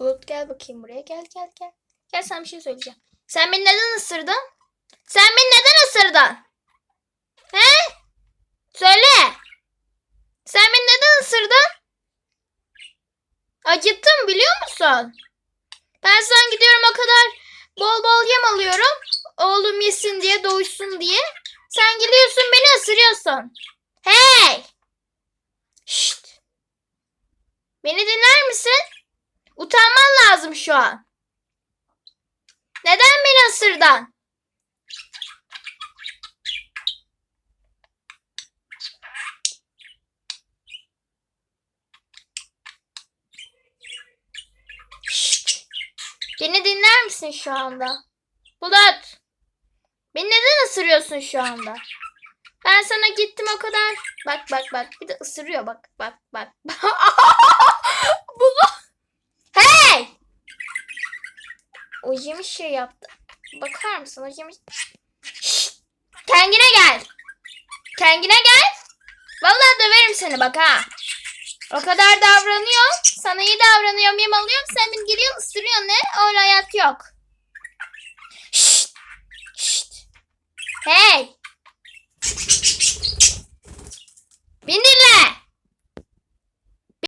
Bulut gel bakayım buraya. Gel gel gel. Gel sen bir şey söyleyeceğim. Sen beni neden ısırdın? Sen beni neden ısırdın? He? Söyle. Sen beni neden ısırdın? Acıttım biliyor musun? Ben sen gidiyorum o kadar bol bol yem alıyorum. Oğlum yesin diye doysun diye. Sen gidiyorsun beni ısırıyorsun. Hey! Şşt! Beni misin? Lazım şu an. Neden beni ısırdın? Beni dinler misin şu anda? Bulut! Beni neden ısırıyorsun şu anda? Ben sana gittim o kadar. Bak bak bak. Bir de ısırıyor bak bak bak. O yemiş şey yaptı. Bakar mısın? O yemiş... Şşt! Kendine gel. Kendine gel. Vallahi döverim seni bak ha. O kadar davranıyor. Sana iyi davranıyorum, yem alıyorum. Sen beni geliyorsun, ısırıyorsun ne? Öyle hayat yok. Şşt! Şşt!